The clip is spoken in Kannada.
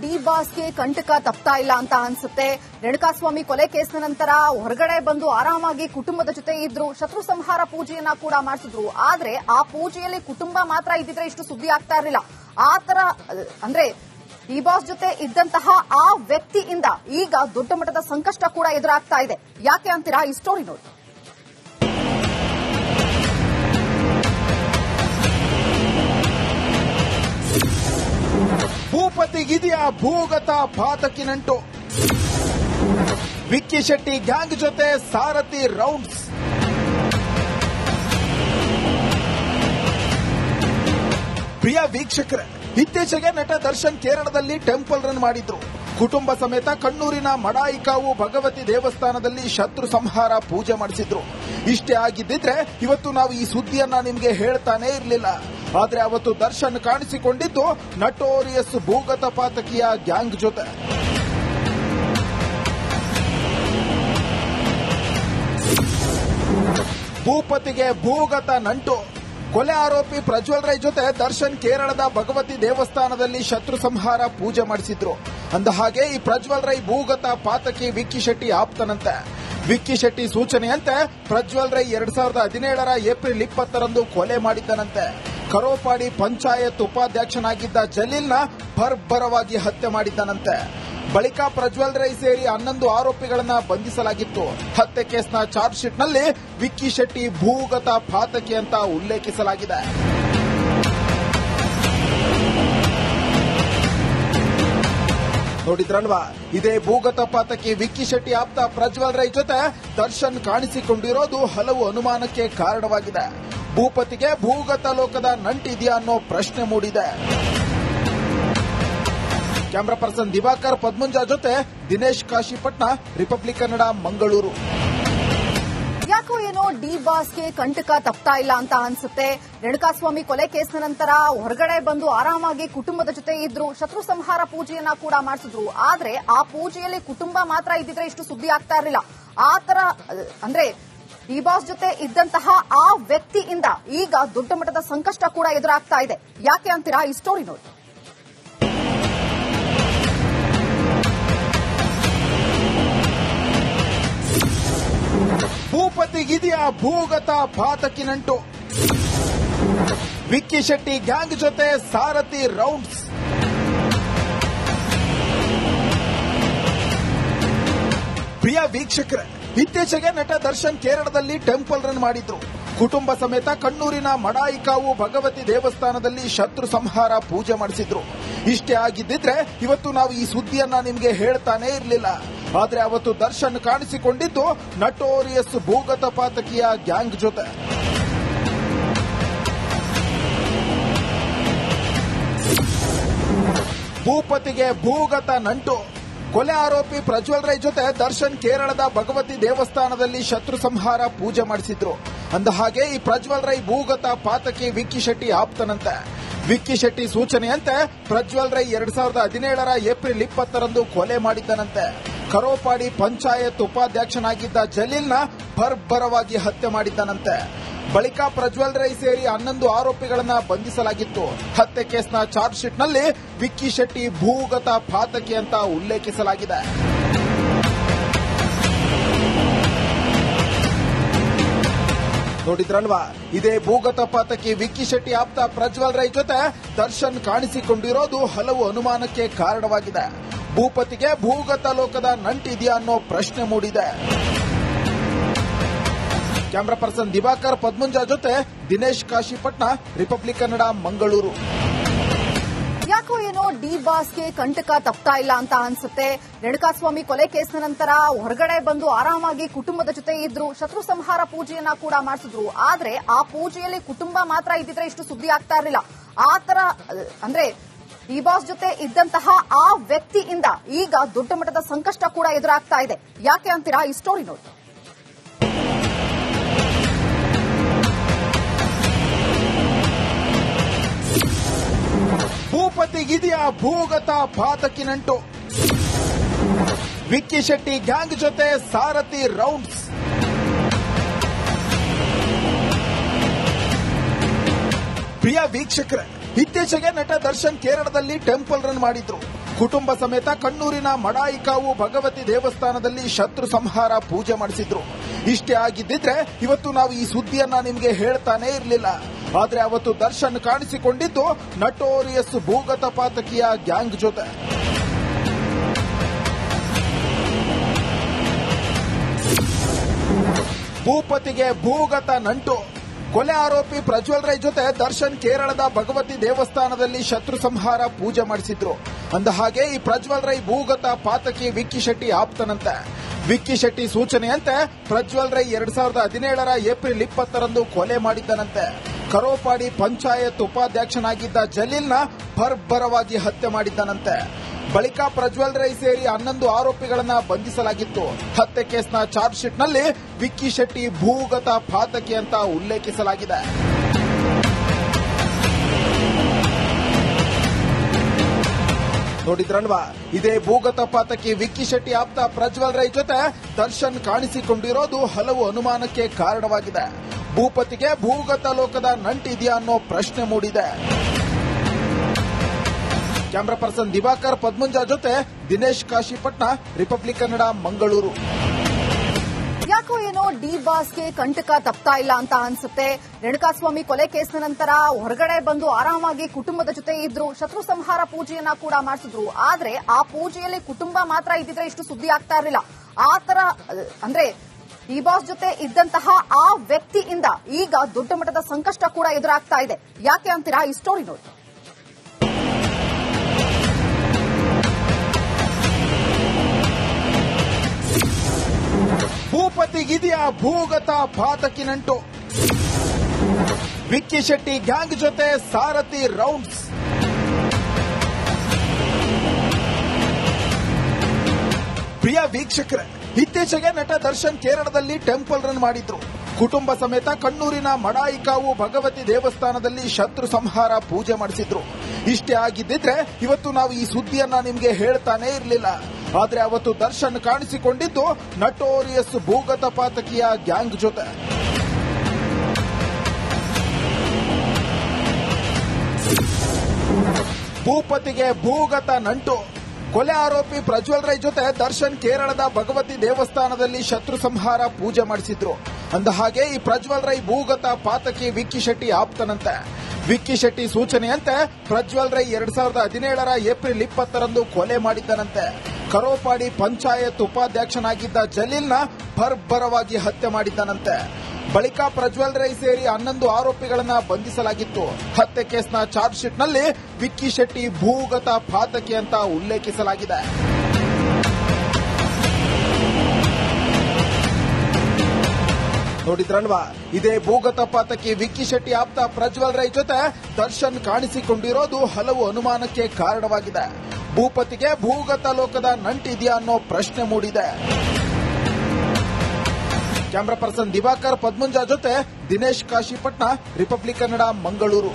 ಡಿ ಬಾಸ್ಗೆ ಕಂಟಕ ತಪ್ತಾ ಇಲ್ಲ ಅಂತ ಅನ್ಸುತ್ತೆ. ರೇಣುಕಾಸ್ವಾಮಿ ಕೊಲೆ ಕೇಸ್ನ ನಂತರ ಹೊರಗಡೆ ಬಂದು ಆರಾಮಾಗಿ ಕುಟುಂಬದ ಜೊತೆ ಇದ್ರು. ಶತ್ರು ಸಂಹಾರ ಪೂಜೆಯನ್ನ ಕೂಡ ಮಾಡಿಸಿದ್ರು. ಆದ್ರೆ ಆ ಪೂಜೆಯಲ್ಲಿ ಕುಟುಂಬ ಮಾತ್ರ ಇದ್ದಿದ್ರೆ ಇಷ್ಟು ಸುದ್ದಿ ಆಗ್ತಾ ಇರಲಿಲ್ಲ. ಆ ತರ ಅಂದ್ರೆ ಡಿ ಬಾಸ್ ಜೊತೆ ಇದ್ದಂತಹ ಆ ವ್ಯಕ್ತಿಯಿಂದ ಈಗ ದೊಡ್ಡ ಮಟ್ಟದ ಸಂಕಷ್ಟ ಕೂಡ ಎದುರಾಗ್ತಾ ಇದೆ. ಯಾಕೆ ಅಂತೀರಾ? ಈ ಸ್ಟೋರಿ ನೋಡಿ. ಭೂಪತಿಗಿದೆಯಾ ಭೂಗತ ಪಾತಕಿನಂಟು. ವಿಕ್ಕಿ ಶೆಟ್ಟಿ ಗ್ಯಾಂಗ್ ಜೊತೆ ಸಾರಥಿ ರೌಂಡ್ಸ್. ಪ್ರಿಯ ವೀಕ್ಷಕರೇ, ಇತ್ತೀಚೆಗೆ ನಟ ದರ್ಶನ್ ಕೇರಳದಲ್ಲಿ ಟೆಂಪಲ್ ರನ್ ಮಾಡಿದ್ರು. ಕುಟುಂಬ ಸಮೇತ ಕಣ್ಣೂರಿನ ಮಡಾಯಿಕಾವು ಭಗವತಿ ದೇವಸ್ಥಾನದಲ್ಲಿ ಶತ್ರು ಸಂಹಾರ ಪೂಜೆ ಮಾಡಿಸಿದ್ರು. ಇಷ್ಟೇ ಆಗಿದ್ದಿದ್ರೆ ಇವತ್ತು ನಾವು ಈ ಸುದ್ದಿಯನ್ನ ನಿಮಗೆ ಹೇಳ್ತಾನೆ ಇರಲಿಲ್ಲ. ಆದ್ರೆ ಅವತ್ತು ದರ್ಶನ್ ಕಾಣಿಸಿಕೊಂಡಿದ್ದು ನಟೋರಿಯಸ್ ಭೂಗತ ಪಾತಕಿಯ ಗ್ಯಾಂಗ್ ಜೊತೆ. ಭೂಪತಿಗೆ ಭೂಗತ ನಂಟು. ಕೊಲೆ ಆರೋಪಿ ಪ್ರಜ್ವಲ್ ರೈ ಜೊತೆ ದರ್ಶನ್ ಕೇರಳದ ಭಗವತಿ ದೇವಸ್ಥಾನದಲ್ಲಿ ಶತ್ರು ಸಂಹಾರ ಪೂಜೆ ಮಾಡಿಸಿದ್ರು. ಅಂದ ಹಾಗೆ ಈ ಪ್ರಜ್ವಲ್ ರೈ ಭೂಗತ ಪಾತಕಿ ವಿಕ್ಕಿ ಶೆಟ್ಟಿ ಆಪ್ತನಂತೆ. ವಿಕ್ಕಿ ಶೆಟ್ಟಿ ಸೂಚನೆಯಂತೆ ಪ್ರಜ್ವಲ್ ರೈ ಎರಡ್ ಸಾವಿರದ ಹದಿನೇಳರ ಏಪ್ರಿಲ್ ಇಪ್ಪತ್ತರಂದು ಕೊಲೆ ಮಾಡಿದ್ದನಂತೆ. ಕರೋಪಾಡಿ ಪಂಚಾಯತ್ ಉಪಾಧ್ಯಕ್ಷನಾಗಿದ್ದ ಜಲೀಲ್ನ ಬರ್ಬರವಾಗಿ ಹತ್ಯೆ ಮಾಡಿದ್ದಾನಂತೆ. ಬಳಿಕ ಪ್ರಜ್ವಲ್ ರೈ ಸೇರಿ ಹನ್ನೊಂದು ಆರೋಪಿಗಳನ್ನ ಬಂಧಿಸಲಾಗಿತ್ತು. ಹತ್ಯೆ ಕೇಸ್ನ ಚಾರ್ಜ್ ಶೀಟ್ನಲ್ಲಿ ವಿಕ್ಕಿ ಶೆಟ್ಟಿ ಭೂಗತ ಪಾತಕಿ ಅಂತ ಉಲ್ಲೇಖಿಸಲಾಗಿದೆ. ನೋಡಿದ್ರಲ್ವಾ? ಇದೇ ಭೂಗತ ಪಾತಕಿ ವಿಕ್ಕಿ ಶೆಟ್ಟಿ ಆಪ್ತ ಪ್ರಜ್ವಲ್ ರೈ ಜೊತೆ ದರ್ಶನ್ ಕಾಣಿಸಿಕೊಂಡಿರೋದು ಹಲವು ಅನುಮಾನಕ್ಕೆ ಕಾರಣವಾಗಿದೆ. ಭೂಪತಿಗೆ ಭೂಗತ ಲೋಕದ ನಂಟಿದೆಯಾ ಅನ್ನೋ ಪ್ರಶ್ನೆ ಮೂಡಿದೆ. ಕ್ಯಾಮ್ರಾ ಪರ್ಸನ್ ದಿವಾಕರ್ ಪದ್ಮುಂಜ ಜೊತೆ ದಿನೇಶ್ ಕಾಶಿಪಟ್ನ ರಿಪಬ್ಲಿಕ್ ಕನ್ನಡ ಮಂಗಳೂರು. ಯಾಕೋ ಏನೋ ಡಿ ಬಾಸ್ಗೆ ಕಂಟಕ ತಪ್ತಾ ಇಲ್ಲ ಅಂತ ಅನ್ಸುತ್ತೆ. ರೇಣುಕಾಸ್ವಾಮಿ ಕೊಲೆ ಕೇಸ್ನ ನಂತರ ಹೊರಗಡೆ ಬಂದು ಆರಾಮಾಗಿ ಕುಟುಂಬದ ಜೊತೆ ಇದ್ರು. ಶತ್ರು ಸಂಹಾರ ಪೂಜೆಯನ್ನ ಕೂಡ ಮಾಡಿಸಿದ್ರು. ಆದ್ರೆ ಆ ಪೂಜೆಯಲ್ಲಿ ಕುಟುಂಬ ಮಾತ್ರ ಇದ್ದಿದ್ರೆ ಇಷ್ಟು ಸುದ್ದಿ ಆಗ್ತಾ ಇರಲಿಲ್ಲ. ಆ ತರ, ಅಂದ್ರೆ ಡಿ ಬಾಸ್ ಜೊತೆ ಇದ್ದಂತಹ ಆ ವ್ಯಕ್ತಿಯಿಂದ ಈಗ ದೊಡ್ಡ ಮಟ್ಟದ ಸಂಕಷ್ಟ ಕೂಡ ಎದುರಾಗ್ತಾ ಇದೆ. ಯಾಕೆ ಅಂತೀರಾ? ಈ ಸ್ಟೋರಿ ನೋಡಿ. ಭೂಪತಿಗಿದೆಯಾ ಭೂಗತ ಪಾತಕಿನಂಟು ವಿಕ್ಕಿ ಶೆಟ್ಟಿ ಗ್ಯಾಂಗ್ ಜೊತೆ ಸಾರಥಿ ರೌಂಡ್ಸ್. ಪ್ರಿಯ ವೀಕ್ಷಕರೇ ಇತ್ತೀಚೆಗೆ ನಟ ದರ್ಶನ್ ಕೇರಳದಲ್ಲಿ ಟೆಂಪಲ್ ರನ್ ಮಾಡಿದ್ರು. ಕುಟುಂಬ ಸಮೇತ ಕಣ್ಣೂರಿನ ಮಡಾಯಿಕಾವು ಭಗವತಿ ದೇವಸ್ಥಾನದಲ್ಲಿ ಶತ್ರು ಸಂಹಾರ ಪೂಜೆ ಮಾಡಿಸಿದ್ರು. ಇಷ್ಟೇ ಆಗಿದ್ದಿದ್ರೆ ಇವತ್ತು ನಾವು ಈ ಸುದ್ದಿಯನ್ನ ನಿಮ್ಗೆ ಹೇಳ್ತಾನೆ ಇರಲಿಲ್ಲ. ಆದ್ರೆ ಅವತ್ತು ದರ್ಶನ್ ಕಾಣಿಸಿಕೊಂಡಿದ್ದು ನಟೋರಿಯಸ್ ಭೂಗತ ಪಾತಕಿಯ ಗ್ಯಾಂಗ್ ಜೊತೆ. ಭೂಪತಿಗೆ ಭೂಗತ ನಂಟು. ಕೊಲೆ ಆರೋಪಿ ಪ್ರಜ್ವಲ್ ರೈ ಜೊತೆ ದರ್ಶನ್ ಕೇರಳದ ಭಗವತಿ ದೇವಸ್ಥಾನದಲ್ಲಿ ಶತ್ರು ಸಂಹಾರ ಪೂಜೆ ಮಾಡಿಸಿದ್ರು. ಅಂದ ಹಾಗೆ ಈ ಪ್ರಜ್ವಲ್ ರೈ ಭೂಗತ ಪಾತಕಿ ವಿಕ್ಕಿ ಶೆಟ್ಟಿ ಆಪ್ತನಂತೆ. ವಿಕ್ಕಿ ಶೆಟ್ಟಿ ಸೂಚನೆಯಂತೆ ಪ್ರಜ್ವಲ್ ರೈ ಎರಡ್ ಸಾವಿರದ ಹದಿನೇಳರ ಏಪ್ರಿಲ್ ಇಪ್ಪತ್ತರಂದು ಕೊಲೆ ಮಾಡಿದ್ದನಂತೆ. ಕರೋಪಾಡಿ ಪಂಚಾಯತ್ ಉಪಾಧ್ಯಕ್ಷನಾಗಿದ್ದ ಜಲೀಲ್ನ ಬರ್ಬರವಾಗಿ ಹತ್ಯೆ ಮಾಡಿದ್ದನಂತೆ. ಬಳಿಕ ಪ್ರಜ್ವಲ್ ರೈ ಸೇರಿ ಹನ್ನೊಂದು ಆರೋಪಿಗಳನ್ನು ಬಂಧಿಸಲಾಗಿತ್ತು. ಹತ್ಯೆ ಕೇಸ್ನ ಚಾರ್ಜ್ ಶೀಟ್ನಲ್ಲಿ ವಿಕ್ಕಿ ಶೆಟ್ಟಿ ಭೂಗತ ಪಾತಕಿ ಅಂತ ಉಲ್ಲೇಖಿಸಲಾಗಿದೆ. ನೋಡಿದ್ರಲ್ವಾ? ಇದೇ ಭೂಗತ ಪಾತಕಿ ವಿಕ್ಕಿ ಶೆಟ್ಟಿ ಆಪ್ತ ಪ್ರಜ್ವಲ್ ರೈ ಜೊತೆ ದರ್ಶನ್ ಕಾಣಿಸಿಕೊಂಡಿರೋದು ಹಲವು ಅನುಮಾನಕ್ಕೆ ಕಾರಣವಾಗಿದೆ. ಭೂಪತಿಗೆ ಭೂಗತ ಲೋಕದ ನಂಟಿದೆಯಾ ಅನ್ನೋ ಪ್ರಶ್ನೆ ಮೂಡಿದೆ. ಕ್ಯಾಮ್ರಾ ಪರ್ಸನ್ ದಿವಾಕರ್ ಪದ್ಮುಂಜಾ ಜೊತೆ ದಿನೇಶ್ ಕಾಶಿಪಟ್ನ ರಿಪಬ್ಲಿಕ್ ಕನ್ನಡ ಮಂಗಳೂರು. ಯಾಕೋ ಏನೋ ಡಿ ಬಾಸ್ಗೆ ಕಂಟಕ ತಪ್ತಾ ಇಲ್ಲ ಅಂತ ಅನ್ಸುತ್ತೆ. ರೇಣುಕಾಸ್ವಾಮಿ ಕೊಲೆ ಕೇಸ್ನ ನಂತರ ಹೊರಗಡೆ ಬಂದು ಆರಾಮಾಗಿ ಕುಟುಂಬದ ಜೊತೆ ಇದ್ರು. ಶತ್ರು ಸಂಹಾರ ಪೂಜೆಯನ್ನ ಕೂಡ ಮಾಡಿಸಿದ್ರು. ಆದ್ರೆ ಆ ಪೂಜೆಯಲ್ಲಿ ಕುಟುಂಬ ಮಾತ್ರ ಇದ್ದಿದ್ರೆ ಇಷ್ಟು ಸುದ್ದಿ ಆಗ್ತಾ ಇರಲಿಲ್ಲ. ಆ ತರ, ಅಂದ್ರೆ ಡಿ ಬಾಸ್ ಜೊತೆ ಇದ್ದಂತಹ ಆ ವ್ಯಕ್ತಿಯಿಂದ ಈಗ ದೊಡ್ಡ ಮಟ್ಟದ ಸಂಕಷ್ಟ ಕೂಡ ಎದುರಾಗ್ತಾ ಇದೆ. ಯಾಕೆ ಅಂತೀರಾ? ಈ ಸ್ಟೋರಿ ನೋಡಿ. ಭೂಪತಿಗಿದೆಯಾ ಭೂಗತ ಪಾತಕಿನಂಟು. ವಿಕ್ಕಿ ಶೆಟ್ಟಿ ಗ್ಯಾಂಗ್ ಜೊತೆ ಸಾರಥಿ ರೌಂಡ್ಸ್. ಪ್ರಿಯ ವೀಕ್ಷಕರೇ, ಇತ್ತೀಚೆಗೆ ನಟ ದರ್ಶನ್ ಕೇರಳದಲ್ಲಿ ಟೆಂಪಲ್ ರನ್ ಮಾಡಿದ್ರು. ಕುಟುಂಬ ಸಮೇತ ಕಣ್ಣೂರಿನ ಮಡಾಯಿಕಾವು ಭಗವತಿ ದೇವಸ್ಥಾನದಲ್ಲಿ ಶತ್ರು ಸಂಹಾರ ಪೂಜೆ ಮಾಡಿಸಿದ್ರು. ಇಷ್ಟೇ ಆಗಿದ್ದಿದ್ರೆ ಇವತ್ತು ನಾವು ಈ ಸುದ್ದಿಯನ್ನ ನಿಮಗೆ ಹೇಳ್ತಾನೆ ಇರಲಿಲ್ಲ. ಆದ್ರೆ ಅವತ್ತು ದರ್ಶನ್ ಕಾಣಿಸಿಕೊಂಡಿದ್ದು ನಟೋರಿಯಸ್ ಭೂಗತ ಪಾತಕಿಯ ಗ್ಯಾಂಗ್ ಜೊತೆ. ಭೂಪತಿಗೆ ಭೂಗತ ನಂಟು. ಕೊಲೆ ಆರೋಪಿ ಪ್ರಜ್ವಲ್ ರೈ ಜೊತೆ ದರ್ಶನ್ ಕೇರಳದ ಭಗವತಿ ದೇವಸ್ಥಾನದಲ್ಲಿ ಶತ್ರು ಸಂಹಾರ ಪೂಜೆ ಮಾಡಿಸಿದ್ರು. ಅಂದ ಹಾಗೆ ಈ ಪ್ರಜ್ವಲ್ ರೈ ಭೂಗತ ಪಾತಕಿ ವಿಕ್ಕಿ ಶೆಟ್ಟಿ ಆಪ್ತನಂತೆ. ವಿಕ್ಕಿ ಶೆಟ್ಟಿ ಸೂಚನೆಯಂತೆ ಪ್ರಜ್ವಲ್ ರೈ ಎರಡ್ ಸಾವಿರದ ಹದಿನೇಳರ ಏಪ್ರಿಲ್ ಇಪ್ಪತ್ತರಂದು ಕೊಲೆ ಮಾಡಿದ್ದನಂತೆ. ಕರೋಪಾಡಿ ಪಂಚಾಯತ್ ಉಪಾಧ್ಯಕ್ಷನಾಗಿದ್ದ ಜಲೀಲ್ನ ಬರ್ಬರವಾಗಿ ಹತ್ಯೆ ಮಾಡಿದ್ದನಂತೆ. ಬಳಿಕ ಪ್ರಜ್ವಲ್ ರೈ ಸೇರಿ ಹನ್ನೊಂದು ಆರೋಪಿಗಳನ್ನ ಬಂಧಿಸಲಾಗಿತ್ತು. ಹತ್ಯೆ ಕೇಸ್ನ ಚಾರ್ಜ್ ಶೀಟ್ನಲ್ಲಿ ವಿಕ್ಕಿ ಶೆಟ್ಟಿ ಭೂಗತ ಪಾತಕಿ ಅಂತ ಉಲ್ಲೇಖಿಸಲಾಗಿದೆ. ನೋಡಿದ್ರಲ್ವಾ? ಇದೇ ಭೂಗತ ಪಾತಕಿ ವಿಕ್ಕಿ ಶೆಟ್ಟಿ ಆಪ್ತ ಪ್ರಜ್ವಲ್ ರೈ ಜೊತೆ ದರ್ಶನ್ ಕಾಣಿಸಿಕೊಂಡಿರೋದು ಹಲವು ಅನುಮಾನಕ್ಕೆ ಕಾರಣವಾಗಿದೆ. ಭೂಪತಿಗೆ ಭೂಗತ ಲೋಕದ ನಂಟಿದೆಯಾ ಅನ್ನೋ ಪ್ರಶ್ನೆ ಮೂಡಿದೆ. ಕ್ಯಾಮ್ರಾ ಪರ್ಸನ್ ದಿವಾಕರ್ ಪದ್ಮುಂಜ ಜೊತೆ ದಿನೇಶ್ ಕಾಶಿಪಟ್ನ ರಿಪಬ್ಲಿಕ್ ಕನ್ನಡ ಮಂಗಳೂರು. ಯಾಕೋ ಏನೋ ಡಿ ಬಾಸ್ಗೆ ಕಂಟಕ ತಪ್ತಾ ಇಲ್ಲ ಅಂತ ಅನ್ಸುತ್ತೆ. ರೇಣುಕಾಸ್ವಾಮಿ ಕೊಲೆ ಕೇಸ್ನ ನಂತರ ಹೊರಗಡೆ ಬಂದು ಆರಾಮಾಗಿ ಕುಟುಂಬದ ಜೊತೆ ಇದ್ರು. ಶತ್ರು ಸಂಹಾರ ಪೂಜೆಯನ್ನ ಕೂಡ ಮಾಡಿಸಿದ್ರು. ಆದ್ರೆ ಆ ಪೂಜೆಯಲ್ಲಿ ಕುಟುಂಬ ಮಾತ್ರ ಇದ್ದಿದ್ರೆ ಇಷ್ಟು ಸುದ್ದಿ ಆಗ್ತಾ ಇರಲಿಲ್ಲ. ಆ ತರ, ಅಂದ್ರೆ ಡಿ ಬಾಸ್ ಜೊತೆ ಇದ್ದಂತಹ ಆ ವ್ಯಕ್ತಿಯಿಂದ ಈಗ ದೊಡ್ಡ ಮಟ್ಟದ ಸಂಕಷ್ಟ ಕೂಡ ಎದುರಾಗ್ತಾ ಇದೆ. ಯಾಕೆ ಅಂತೀರಾ? ಈ ಸ್ಟೋರಿ ನೋಡಿ. ಭೂಪತಿಗಿದೆಯಾ ಭೂಗತ ಪಾತಕಿನಂಟು ವಿಕ್ಕಿ ಶೆಟ್ಟಿ ಗ್ಯಾಂಗ್ ಜೊತೆ ಸಾರಥಿ ರೌಂಡ್ಸ್. ಪ್ರಿಯ ವೀಕ್ಷಕರೇ ಇತ್ತೀಚೆಗೆ ನಟ ದರ್ಶನ್ ಕೇರಳದಲ್ಲಿ ಟೆಂಪಲ್ ರನ್ ಮಾಡಿದ್ರು. ಕುಟುಂಬ ಸಮೇತ ಕಣ್ಣೂರಿನ ಮಡಾಯಿಕಾವು ಭಗವತಿ ದೇವಸ್ಥಾನದಲ್ಲಿ ಶತ್ರು ಸಂಹಾರ ಪೂಜೆ ಮಾಡಿಸಿದ್ರು. ಇಷ್ಟೇ ಆಗಿದ್ದಿದ್ರೆ ಇವತ್ತು ನಾವು ಈ ಸುದ್ದಿಯನ್ನ ನಿಮಗೆ ಹೇಳ್ತಾನೆ ಇರಲಿಲ್ಲ. ಆದ್ರೆ ಅವತ್ತು ದರ್ಶನ್ ಕಾಣಿಸಿಕೊಂಡಿದ್ದು ನಟೋರಿಯಸ್ ಭೂಗತ ಪಾತಕಿಯ ಗ್ಯಾಂಗ್ ಜೊತೆ. ಭೂಪತಿಗೆ ಭೂಗತ ನಂಟು. ಕೊಲೆ ಆರೋಪಿ ಪ್ರಜ್ವಲ್ ರೈ ಜೊತೆ ದರ್ಶನ್ ಕೇರಳದ ಭಗವತಿ ದೇವಸ್ಥಾನದಲ್ಲಿ ಶತ್ರು ಸಂಹಾರ ಪೂಜೆ ಮಾಡಿಸಿದ್ರು. ಅಂದ ಹಾಗೆ ಈ ಪ್ರಜ್ವಲ್ ರೈ ಭೂಗತ ಪಾತಕಿ ವಿಕ್ಕಿ ಶೆಟ್ಟಿ ಆಪ್ತನಂತೆ. ವಿಕ್ಕಿ ಶೆಟ್ಟಿ ಸೂಚನೆಯಂತೆ ಪ್ರಜ್ವಲ್ ರೈ ಎರಡ್ ಸಾವಿರದ ಹದಿನೇಳರ ಏಪ್ರಿಲ್ ಇಪ್ಪತ್ತರಂದು ಕೊಲೆ ಮಾಡಿದ್ದನಂತೆ. ಕರೋಪಾಡಿ ಪಂಚಾಯತ್ ಉಪಾಧ್ಯಕ್ಷನಾಗಿದ್ದ ಜಲೀಲ್ನ ಭರ್ಭರವಾಗಿ ಹತ್ಯೆ ಮಾಡಿದ್ದನಂತೆ. ಬಳಿಕ ಪ್ರಜ್ವಲ್ ರೈ ಸೇರಿ ಹನ್ನೊಂದು ಆರೋಪಿಗಳನ್ನು ಬಂಧಿಸಲಾಗಿತ್ತು. ಹತ್ಯೆ ಕೇಸ್ನ ಚಾರ್ಜ್ ಶೀಟ್ನಲ್ಲಿ ವಿಕ್ಕಿ ಶೆಟ್ಟಿ ಭೂಗತ ಪಾತಕಿ ಅಂತ ಉಲ್ಲೇಖಿಸಲಾಗಿದೆ. ನೋಡಿದ್ರಲ್ವಾ ಇದೇ ಭೂಗತ ಪಾತಕಿ ವಿಕ್ಕಿ ಶೆಟ್ಟಿ ಆಪ್ತ ಪ್ರಜ್ವಲ್ ರೈ ಜೊತೆ ದರ್ಶನ್ ಕಾಣಿಸಿಕೊಂಡಿರೋದು ಹಲವು ಅನುಮಾನಕ್ಕೆ ಕಾರಣವಾಗಿದೆ. ಭೂಪತಿಗೆ ಭೂಗತ ಲೋಕದ ನಂಟಿದೆಯಾ ಅನ್ನೋ ಪ್ರಶ್ನೆ ಮೂಡಿದೆ. ಕ್ಯಾಮ್ರಾ ಪರ್ಸನ್ ದಿವಾಕರ್ ಪದ್ಮುಂಜ ಜೊತೆ ದಿನೇಶ್ ಕಾಶಿಪಟ್ನ ರಿಪಬ್ಲಿಕ್ ಕನ್ನಡ ಮಂಗಳೂರು.